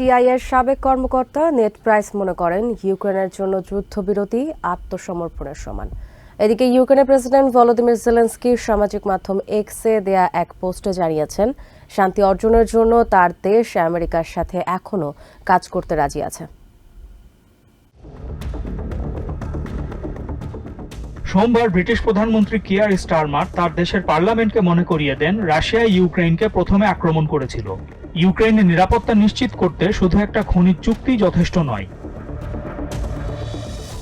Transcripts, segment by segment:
সিআইএর সাবেক কর্মকর্তা net price মনে করেন, ইউক্রেনের জন্য যুদ্ধবিরতি, আত্মসমর্পণের সমান। এদিকে ইউক্রেনের প্রেসিডেন্ট ভলোদিমির জেলেন্সকি সামাজিক মাধ্যম এক্সে দেয়া এক পোস্টে জানিয়েছেন, শান্তি অর্জনের জন্য তার দেশ আমেরিকার সাথে এখনও কাজ করতে রাজি আছে। সোমবার ব্রিটিশ প্রধানমন্ত্রী কিয়ার স্টারমার তার দেশের পার্লামেন্টকে মনে করিয়ে দেন, রাশিয়া ইউক্রেনকে প্রথমে আক্রমণ করেছিল। ইউক্রেনের নিরাপত্তা নিশ্চিত করতে শুধু একটা খনিজ চুক্তি যথেষ্ট নয়।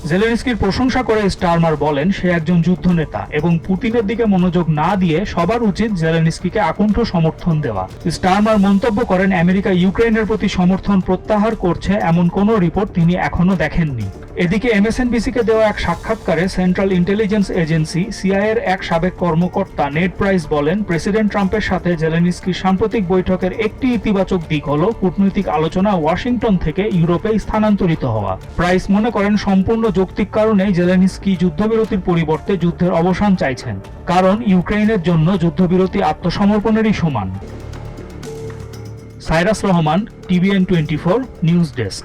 জেলেনস্কির প্রশংসা করে স্টারমার বলেন, সে একজন যুদ্ধনেতা এবং পুতিনের দিকে মনোযোগ না দিয়ে সবার উচিত জেলেনস্কিকে আকণ্ঠ সমর্থন দেওয়া। স্টারমার মন্তব্য করেন, আমেরিকা ইউক্রেনের প্রতি সমর্থন প্রত্যাহার করছে এমন কোনো রিপোর্ট তিনি এখনও দেখেননি। এদিকে এমএসএনবিসিকে দেওয়া এক সাক্ষাৎকারে সেন্ট্রাল ইন্টেলিজেন্স এজেন্সি সিআইএর এক সাবেক কর্মকর্তা নেট প্রাইস বলেন, প্রেসিডেন্ট ট্রাম্পের সাথে জেলেনস্কির সাম্প্রতিক বৈঠকের একটি ইতিবাচক দিক হল কূটনৈতিক আলোচনা ওয়াশিংটন থেকে ইউরোপে স্থানান্তরিত হওয়া। প্রাইস মনে করেন, সম্পূর্ণ যৌক্তিক কারণেই জেলেনস্কি যুদ্ধবিরতির পরিবর্তে যুদ্ধের অবসান চাইছেন, কারণ ইউক্রেনের জন্য যুদ্ধবিরতি আত্মসমর্পণেরই সমান। Cyrus Rahman, TVN twenty four news desk.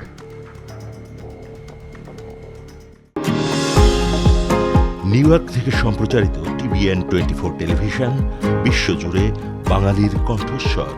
New York থেকে সম্প্রচারিত টিভিএন টোয়েন্টি ফোর টেলিভিশন, বিশ্বজুড়ে বাঙালির কণ্ঠস্বর।